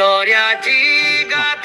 Gloria a ti, God.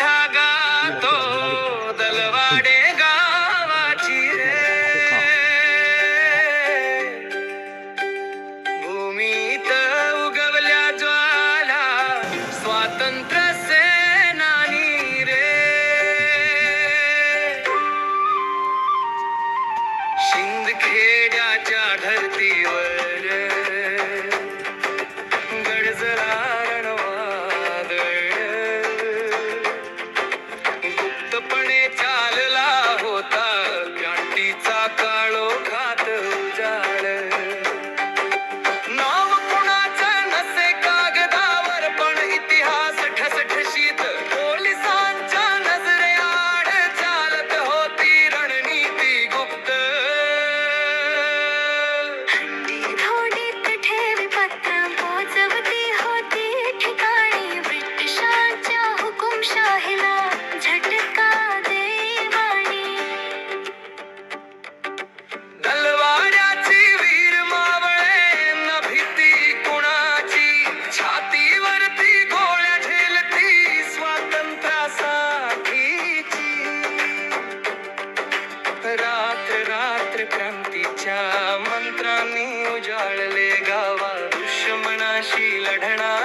क्रांतीच्या मंत्रांनी उजाळले गावा. दुष्मनाशी लढणार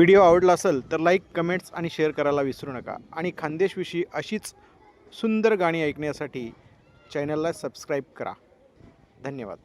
video आवडला असेल तर लाईक कमेंट्स आणि शेअर करायला विसरू नका. आणि खानदेशविषयी अशीच सुंदर गाणी ऐकण्यासाठी चॅनलला सबस्क्राईब करा. धन्यवाद.